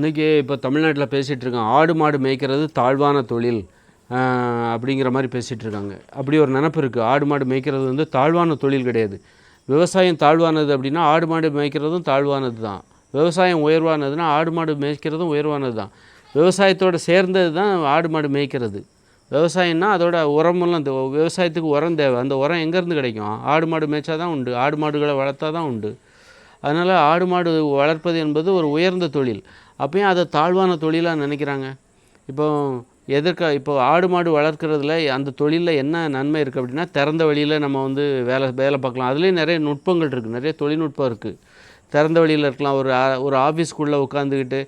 இன்றைக்கி இப்போ தமிழ்நாட்டில் பேசிகிட்டு இருக்கான் ஆடு மாடு மேய்க்கிறது தாழ்வான தொழில் அப்படிங்கிற மாதிரி பேசிகிட்டு இருக்காங்க அப்படி ஒரு நினப்பு இருக்குது. ஆடு மாடு மேய்க்கிறது வந்து தாழ்வான தொழில் கிடையாது. விவசாயம் தாழ்வானது அப்படின்னா ஆடு மாடு மேய்க்கிறதும் தாழ்வானது தான். விவசாயம் உயர்வானதுன்னா ஆடு மாடு மேய்க்கிறதும் உயர்வானது தான். விவசாயத்தோடு சேர்ந்தது தான் ஆடு மாடு மேய்க்கிறது. விவசாயம்னா அதோட உரமெல்லாம் இந்த விவசாயத்துக்கு உரம் தேவை. அந்த உரம் எங்கேருந்து கிடைக்கும்? ஆடு மாடு மேய்ச்சா தான் உண்டு. ஆடு மாடுகளை வளர்த்தா தான் உண்டு. அதனால் ஆடு மாடு வளர்ப்பது என்பது ஒரு உயர்ந்த தொழில். அப்பயும் அதை தாழ்வான தொழிலாக நினைக்கிறாங்க. இப்போ எதற்க இப்போ ஆடு மாடு வளர்க்குறதுல அந்த தொழிலில் என்ன நன்மை இருக்குது அப்படின்னா திறந்த வழியில் நம்ம வந்து வேலை வேலை பார்க்கலாம். அதுலேயும் நிறைய நுட்பங்கள் இருக்குது நிறைய தொழில்நுட்பம் இருக்குது திறந்த வழியில் இருக்கலாம். ஒரு ஒரு ஆஃபீஸ்க்குள்ளே உட்காந்துக்கிட்டு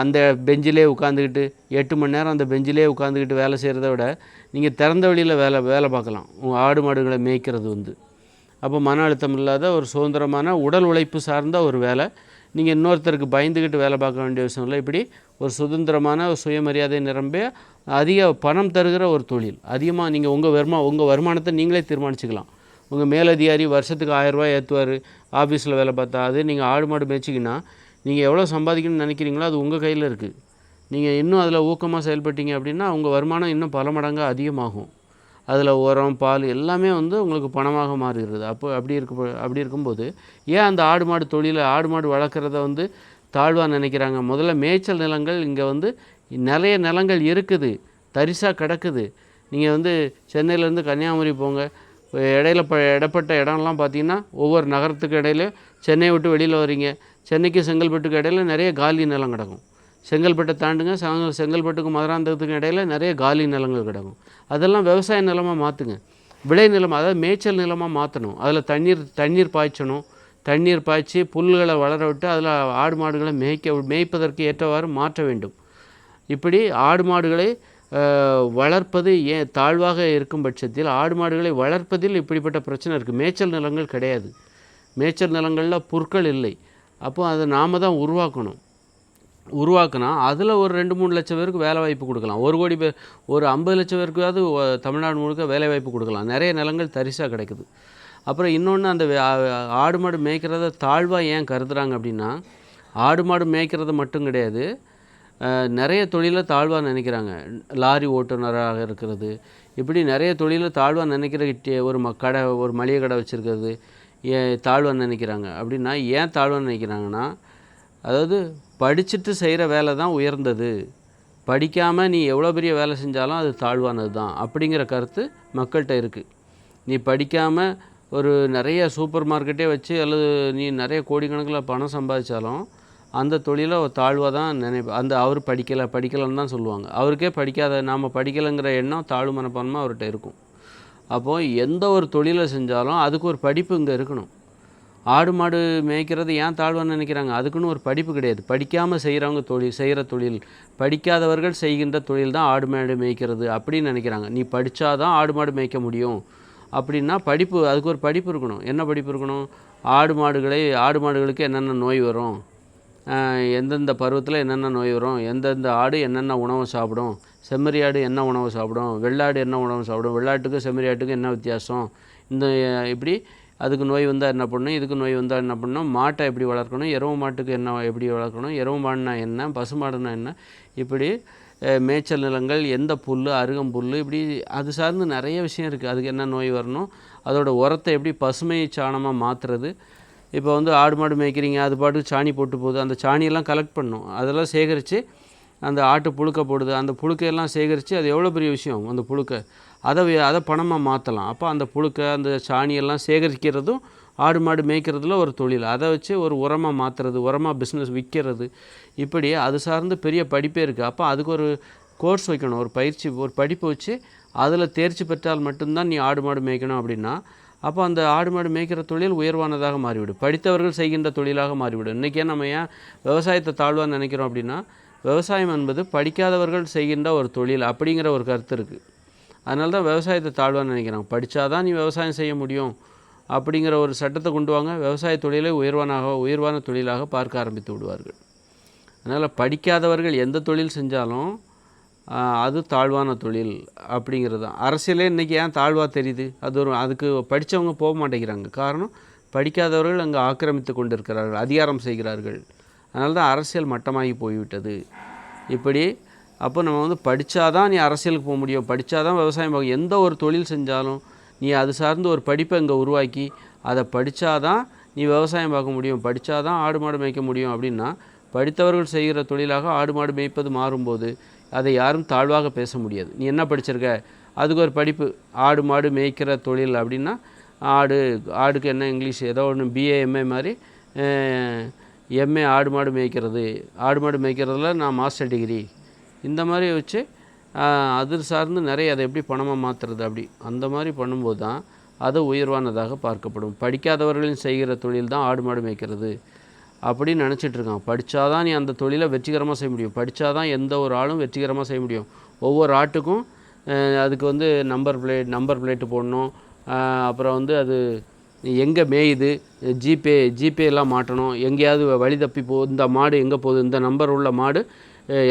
அந்த பெஞ்சிலே உட்காந்துக்கிட்டு எட்டு மணி நேரம் அந்த பெஞ்சிலே உட்காந்துக்கிட்டு வேலை செய்கிறத விட நீங்கள் திறந்த வழியில் வேலை வேலை பார்க்கலாம். உங்கள் ஆடு மாடுகளை மேய்க்கிறது வந்து. அப்போ மன அழுத்தம் இல்லாத ஒரு சுதந்திரமான உடல் உழைப்பு சார்ந்த ஒரு வேலை நீங்கள் இன்னொருத்தருக்கு பயந்துக்கிட்டு வேலை பார்க்க வேண்டிய விஷயம் இல்லை. இப்படி ஒரு சுதந்திரமான ஒரு சுயமரியாதை நிரம்பிய அதிக பணம் தருகிற ஒரு தொழில். அதிகமாக நீங்கள் உங்கள் வருமா உங்கள் வருமானத்தை நீங்களே தீர்மானிச்சுக்கலாம். உங்கள் மேலதிகாரி வருஷத்துக்கு ஆயரூபா ஏற்றுவார் ஆஃபீஸில் வேலை பார்த்தா அது நீங்கள் ஆடு மாடு மேய்ச்சிங்கன்னா நீங்கள் எவ்வளோ சம்பாதிக்கணும்னு நினைக்கிறீங்களோ அது உங்கள் கையில் இருக்குது நீங்கள் இன்னும் அதில் ஊக்கமாக செயல்பட்டீங்க அப்படின்னா உங்கள் வருமானம் இன்னும் பல மடங்கு அதிகமாகும். அதில் உரம் பால் எல்லாமே வந்து உங்களுக்கு பணமாக மாறுகிறது. அப்போ அப்படி இருக்க அப்படி இருக்கும்போது ஏன் அந்த ஆடு மாடு தொழிலை ஆடு மாடு வளர்க்குறத வந்து தாழ்வாக நினைக்கிறாங்க? முதல்ல மேய்ச்சல் நிலங்கள் இங்கே வந்து நிறைய நிலங்கள் இருக்குது. தரிசாக கிடக்குது. நீங்கள் வந்து சென்னையிலேருந்து கன்னியாகுமரி போங்க. இடையில ப இடப்பட்ட இடம்லாம் பார்த்தீங்கன்னா ஒவ்வொரு நகரத்துக்கு இடையில சென்னையை விட்டு வெளியில் வரீங்க சென்னைக்கு செங்கல்பட்டுக்கு இடையில நிறைய காலி நிலம் கிடக்கும். செங்கல்பட்டை தாண்டுங்க செங்க- செங்கல்பட்டுக்கும் மதுராந்தகத்துக்கும் இடையில் நிறைய காலி நிலங்கள் கிடக்கும். அதெல்லாம் விவசாய நிலமாக மாற்றுங்க விளை நிலம் அதாவது மேய்ச்சல் நிலமாக மாற்றணும் அதில் தண்ணீர் தண்ணீர் பாய்ச்சணும். தண்ணீர் பாய்ச்சி புல்களை வளர விட்டு அதில் ஆடு மாடுகளை மேய்க்க மேய்ப்பதற்கு ஏற்றவாறு மாற்ற வேண்டும். இப்படி ஆடு மாடுகளை வளர்ப்பது ஏன் தாழ்வாக இருக்கும் பட்சத்தில் ஆடு மாடுகளை வளர்ப்பதில் இப்படிப்பட்ட பிரச்சனை இருக்குது மேய்ச்சல் நிலங்கள் கிடையாது. மேய்ச்சல் நிலங்களில் புற்கள் இல்லை. அப்போ அதை நாம தான் உருவாக்கணும். உருவாக்குனா அதில் ஒரு ரெண்டு மூணு லட்சம் பேருக்கு வேலை வாய்ப்பு கொடுக்கலாம். ஒரு கோடி பேர் ஒரு ஐம்பது லட்சம் பேருக்காவது தமிழ்நாடு முழுக்க வேலை வாய்ப்பு கொடுக்கலாம். நிறைய நிலங்கள் தரிசாக கிடைக்குது. அப்புறம் இன்னொன்று அந்த வே- ஆடு மாடு மேய்க்கிறத தாழ்வாக ஏன் கருதுகிறாங்க அப்படின்னா ஆடு மாடு மேய்க்கிறது மட்டும் கிடையாது. நிறைய தொழிலை தாழ்வாக நினைக்கிறாங்க. லாரி ஓட்டுநராக இருக்கிறது. இப்படி நிறைய தொழிலை தாழ்வாக நினைக்கிற ஒரு ம கடை ஒரு மளிகை கடை வச்சுருக்கிறது ஏன் தாழ்வாக நினைக்கிறாங்க. அப்படின்னா ஏன் தாழ்வாக நினைக்கிறாங்கன்னா அதாவது படிச்சுட்டு செய்கிற வேலை தான் உயர்ந்தது. படிக்காமல் நீ எவ்வளோ பெரிய வேலை செஞ்சாலும் அது தாழ்வானது தான் அப்படிங்கிற கருத்து மக்கள்கிட்ட இருக்குது நீ படிக்காமல் ஒரு நிறைய சூப்பர் மார்க்கெட்டே வச்சு அல்லது நீ நிறைய கோடிக்கணக்கில் பணம் சம்பாதிச்சாலும் அந்த தொழிலை தாழ்வாக தான் நினைப்ப அந்த அவர் படிக்கலை படிக்கலைன்னு தான் சொல்லுவாங்க. அவருக்கே படிக்காத நாம் படிக்கலைங்கிற எண்ணம் தாழ்வு மனப்பான்மை அவர்கிட்ட இருக்கும். அப்போது எந்த ஒரு தொழிலை செஞ்சாலும் அதுக்கு ஒரு படிப்பு இங்கே இருக்கணும். ஆடு மாடு மேய்க்கிறது ஏன் தாழ்வான்னு நினைக்கிறாங்க? அதுக்குன்னு ஒரு படிப்பு கிடையாது. படிக்காமல் செய்கிறவங்க தொழில் செய்கிற தொழில். படிக்காதவர்கள் செய்கின்ற தொழில் தான் ஆடு மாடு மேய்க்கிறது அப்படின்னு நினைக்கிறாங்க. நீ படித்தாதான் ஆடு மாடு மேய்க்க முடியும். அப்படின்னா படிப்பு அதுக்கு ஒரு படிப்பு இருக்கணும். என்ன படிப்பு இருக்கணும்? ஆடு மாடுகளை ஆடு மாடுகளுக்கு என்னென்ன நோய் வரும்? எந்தெந்த பருவத்தில் என்னென்ன நோய் வரும்? எந்தெந்த ஆடு என்னென்ன உணவு சாப்பிடும்? செம்மறி ஆடு என்ன உணவு சாப்பிடும்? வெள்ளாடு என்ன உணவு சாப்பிடும்? வெள்ளாட்டுக்கும் செம்மறி ஆட்டுக்கும் என்ன வித்தியாசம்? இந்த இப்படி அதுக்கு நோய் வந்தால் என்ன பண்ணணும்? இதுக்கு நோய் வந்தால் என்ன பண்ணணும்? மாட்டை எப்படி வளர்க்கணும்? எருவு மாட்டுக்கு என்ன எப்படி வளர்க்கணும்? எருவு மாடுனா என்ன? பசு மாடுனா என்ன? இப்படி மேய்ச்சல் நிலங்கள் எந்த புல் அருகம்புல் இப்படி அது சார்ந்து நிறைய விஷயம் இருக்குது அதுக்கு என்ன நோய் வரணும்? அதோட உரத்தை எப்படி பசுமை சாணமாக மாற்றுறது இப்போ வந்து ஆடு மாடு மேய்க்கிறீங்க அது பாட்டுக்கு சாணி போட்டு போகுது. அந்த சாணியெல்லாம் கலெக்ட் பண்ணும். அதெல்லாம் சேகரித்து அந்த ஆட்டு புழுக்க போடுது. அந்த புழுக்கையெல்லாம் சேகரித்து அது எவ்வளோ பெரிய விஷயம்? அந்த புழுக்க. அதை அதை பணமாக மாற்றலாம் அப்போ அந்த புழுக்கை அந்த சாணியெல்லாம் சேகரிக்கிறதும் ஆடு மாடு மேய்க்கிறதுல ஒரு தொழில். அதை வச்சு ஒரு உரமாக மாற்றுறது உரமாக பிஸ்னஸ் விற்கிறது இப்படி அது சார்ந்து பெரிய படிப்பே இருக்குது அப்போ அதுக்கு ஒரு கோர்ஸ் வைக்கணும். ஒரு பயிற்சி ஒரு படிப்பு வச்சு அதில் தேர்ச்சி பெற்றால் மட்டும்தான் நீ ஆடு மாடு மேய்க்கணும் அப்படின்னா அப்போ அந்த ஆடு மாடு மேய்க்கிற தொழில் உயர்வானதாக மாறிவிடும். படித்தவர்கள் செய்கின்ற தொழிலாக மாறிவிடும். இன்றைக்கே நம்ம ஏன் விவசாயத்தை தாழ்வாக நினைக்கிறோம் அப்படின்னா விவசாயம் என்பது படிக்காதவர்கள் செய்கின்ற ஒரு தொழில் அப்படிங்கிற ஒரு கருத்து இருக்குது அதனால தான் விவசாயத்தை தாழ்வாக நினைக்கிறாங்க. படித்தாதான் நீ விவசாயம் செய்ய முடியும் அப்படிங்கிற ஒரு சட்டத்தை கொண்டு வாங்க. விவசாய தொழிலை உயர்வானாக உயர்வான தொழிலாக பார்க்க ஆரம்பித்து விடுவார்கள். அதனால் படிக்காதவர்கள் எந்த தொழில் செஞ்சாலும் அது தாழ்வான தொழில் அப்படிங்கிறது தான். அரசியலே இன்றைக்கி ஏன் தாழ்வாக தெரியுது? அது ஒரு அதுக்கு படித்தவங்க போக மாட்டேங்கிறாங்க. காரணம் படிக்காதவர்கள் அங்கே ஆக்கிரமித்து கொண்டிருக்கிறார்கள் அதிகாரம் செய்கிறார்கள். அதனால தான் அரசியல் மட்டமாகி போய்விட்டது. இப்படி அப்போ நம்ம வந்து படித்தாதான் நீ அரசியலுக்கு போக முடியும். படித்தாதான் விவசாயம் பார்க்க எந்த ஒரு தொழில் செஞ்சாலும் நீ அது சார்ந்து ஒரு படிப்பை இங்கே உருவாக்கி அதை படித்தாதான் நீ விவசாயம் பார்க்க முடியும். படித்தாதான் ஆடு மாடு மேய்க்க முடியும் அப்படின்னா படித்தவர்கள் செய்கிற தொழிலாக ஆடு மாடு மேய்ப்பது மாறும்போது அதை யாரும் தாழ்வாக பேச முடியாது. நீ என்ன படிச்சிருக்க? அதுக்கு ஒரு படிப்பு. ஆடு மாடு மேய்க்கிற தொழில் அப்படின்னா ஆடு ஆடுக்கு என்ன இங்கிலீஷ்? ஏதோ ஒன்று பிஏ எம்ஏ மாதிரி எம்ஏ ஆடு மாடு மேய்க்கிறது. ஆடு மாடு மேய்க்கிறதுல நான் மாஸ்டர் டிகிரி. இந்த மாதிரி வச்சு அது சார்ந்து நிறைய அதை எப்படி பணமாக மாற்றுறது அப்படி அந்த மாதிரி பண்ணும்போது தான் அது உயர்வானதாக பார்க்கப்படும். படிக்காதவர்களின் செய்கிற தொழில் தான் ஆடு மாடு மேய்க்கிறது அப்படின்னு நினச்சிட்டு இருக்கான். படித்தாதான் நீ அந்த தொழிலை வெற்றிகரமாக செய்ய முடியும். படித்தா தான் எந்த ஒரு ஆளும் வெற்றிகரமாக செய்ய முடியும். ஒவ்வொரு ஆட்டுக்கும் அதுக்கு வந்து நம்பர் பிளேட் நம்பர் பிளேட்டு போடணும். அப்புறம் வந்து அது எங்கே மேயுது? ஜிபே ஜிபே எல்லாம் மாட்டணும். எங்கேயாவது வழி தப்பி போ இந்த மாடு எங்கே போகுது? இந்த நம்பர் உள்ள மாடு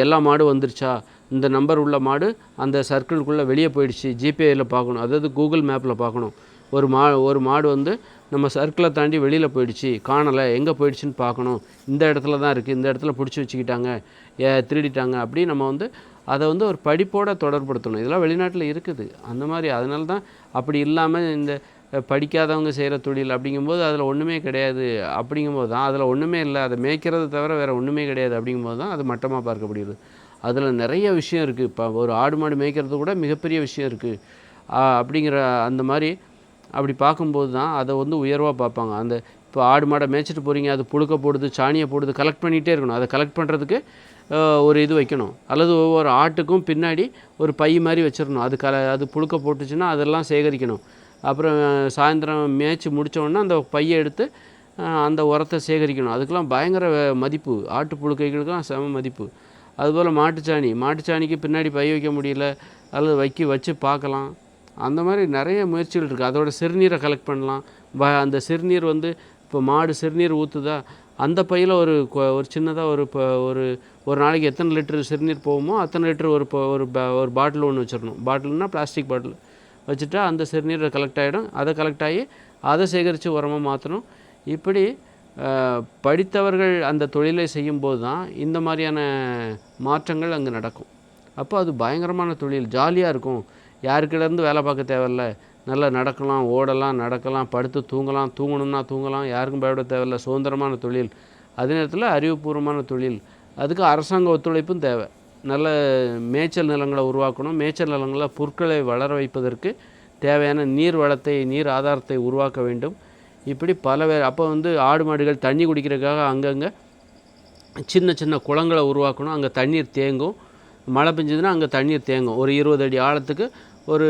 எல்லா மாடும் வந்துருச்சா? இந்த நம்பர் உள்ள மாடு அந்த சர்க்கிள்குள்ளே வெளியே போயிடுச்சு. ஜிபேயில் பார்க்கணும் அதாவது கூகுள் மேப்பில் பார்க்கணும் ஒரு மா ஒரு மாடு வந்து நம்ம சர்க்கிளை தாண்டி வெளியில் போயிடுச்சு. காணலை. எங்கே போயிடுச்சுன்னு பார்க்கணும் இந்த இடத்துல தான் இருக்குது இந்த இடத்துல பிடிச்சி வச்சுக்கிட்டாங்க. ஏ திருடிட்டாங்க அப்படி நம்ம வந்து அதை வந்து ஒரு படிப்போடு தொடர்படுத்தணும் இதெல்லாம் வெளிநாட்டில் இருக்குது. அந்த மாதிரி. அதனால தான் அப்படி இல்லாமல் இந்த படிக்காதவங்க செய்கிற தொழில் அப்படிங்கும்போது அதில் ஒன்றுமே கிடையாது அப்படிங்கும்போது தான். அதில் ஒன்றுமே இல்லை அதை மேய்க்கிறது தவிர வேறு ஒன்றுமே கிடையாது அப்படிங்கும்போது தான் அது மட்டமாக பார்க்கப்படுகிறது. அதில் நிறைய விஷயம் இருக்குது. இப்போ ஒரு ஆடு மாடு மேய்க்கிறது கூட மிகப்பெரிய விஷயம் இருக்குது. அப்படிங்கிற அந்த மாதிரி அப்படி பார்க்கும்போது தான் அதை வந்து உயர்வாக பார்ப்பாங்க. அந்த இப்போ ஆடு மாடை மேய்ச்சிட்டு போகிறீங்க அது புழுக்க போடுது சாணியை போடுது கலெக்ட் பண்ணிகிட்டே இருக்கணும். அதை கலெக்ட் பண்ணுறதுக்கு ஒரு இது வைக்கணும். அல்லது ஒவ்வொரு ஆட்டுக்கும் பின்னாடி ஒரு பை மாதிரி வச்சிடணும். அது கல அது புழுக்க போட்டுச்சுன்னா அதெல்லாம் சேகரிக்கணும். அப்புறம் சாயந்தரம் மேய்ச்சி முடித்தோடனே அந்த பையை எடுத்து அந்த உரத்தை சேகரிக்கணும். அதுக்கெல்லாம் பயங்கர மதிப்பு. ஆட்டு புழுக்கைகளுக்கெலாம் செம மதிப்பு. அதுபோல் மாட்டுச்சாணி. மாட்டுச்சாணிக்கு பின்னாடி பை வைக்க முடியல. அல்லது வைக்க வச்சு பார்க்கலாம். அந்த மாதிரி நிறைய முயற்சிகள் இருக்குது அதோட சிறுநீரை கலெக்ட் பண்ணலாம். வ அந்த சிறுநீர் வந்து இப்போ மாடு சிறுநீர் ஊற்றுதா அந்த பையில் ஒரு கொ- ஒரு சின்னதாக ஒரு இப்போ ஒரு ஒரு நாளைக்கு எத்தனை லிட்டர் சிறுநீர் போகுமோ அத்தனை லிட்டர் ஒரு இப்போ ஒரு ஒரு பாட்டில் ஒன்று வச்சிடணும். பாட்டில்னா பிளாஸ்டிக் பாட்டில். வச்சுட்டா அந்த சிறுநீரை கலெக்ட் ஆகிடும் அதை கலெக்ட் ஆகி அதை சேகரித்து உரமாக மாற்றணும் இப்படி படித்தவர்கள் அந்த தொழிலை செய்யும்போது தான் இந்த மாதிரியான மாற்றங்கள் அங்கே நடக்கும். அப்போ அது பயங்கரமான தொழில். ஜாலியாக இருக்கும். யாருக்கிட்டேருந்து வேலை பார்க்க தேவையில்ல. நல்லா நடக்கலாம் ஓடலாம் நடக்கலாம் படுத்து தூங்கலாம் தூங்கணும்னா தூங்கலாம் யாருக்கும் பயப்பட தேவையில்ல. சுதந்திரமான தொழில். அதே நேரத்தில் அறிவுபூர்வமான தொழில். அதுக்கு அரசாங்க ஒத்துழைப்பும் தேவை. நல்ல மேய்ச்சல் நிலங்களை உருவாக்கணும். மேய்ச்சல் நிலங்களில் புற்களை வளர வைப்பதற்கு தேவையான நீர் வளத்தை நீர் ஆதாரத்தை உருவாக்க வேண்டும். இப்படி பல வே அப்போ வந்து ஆடு மாடுகள் தண்ணி குடிக்கிறதுக்காக அங்கங்கே சின்ன சின்ன குளங்களை உருவாக்கணும். அங்கே தண்ணீர் தேங்கும். மழை பெஞ்சதுன்னா அங்கே தண்ணீர் தேங்கும். ஒரு இருபது அடி ஆழத்துக்கு ஒரு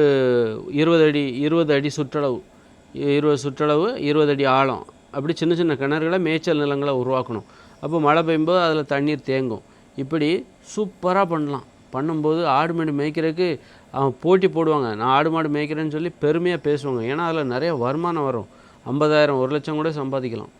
இருபது அடி இருபது அடி சுற்றளவு இருபது சுற்றளவு இருபது அடி ஆழம். அப்படி சின்ன சின்ன கிணறுகளை மேய்ச்சல் நிலங்களை உருவாக்கணும். அப்போ மழை பெய்யும்போது அதில் தண்ணீர் தேங்கும். இப்படி சூப்பராக பண்ணலாம். பண்ணும்போது ஆடு மாடு மேய்க்கிறதுக்கு அவன் போட்டி போடுவாங்க. நான் ஆடு மாடு மேய்க்கிறேன்னு சொல்லி பெருமையாக பேசுவாங்க. ஏன்னா அதில் நிறைய வருமானம் வரும். ஐம்பதாயிரம் ஒரு லட்சம் கூட சம்பாதிக்கலாம்.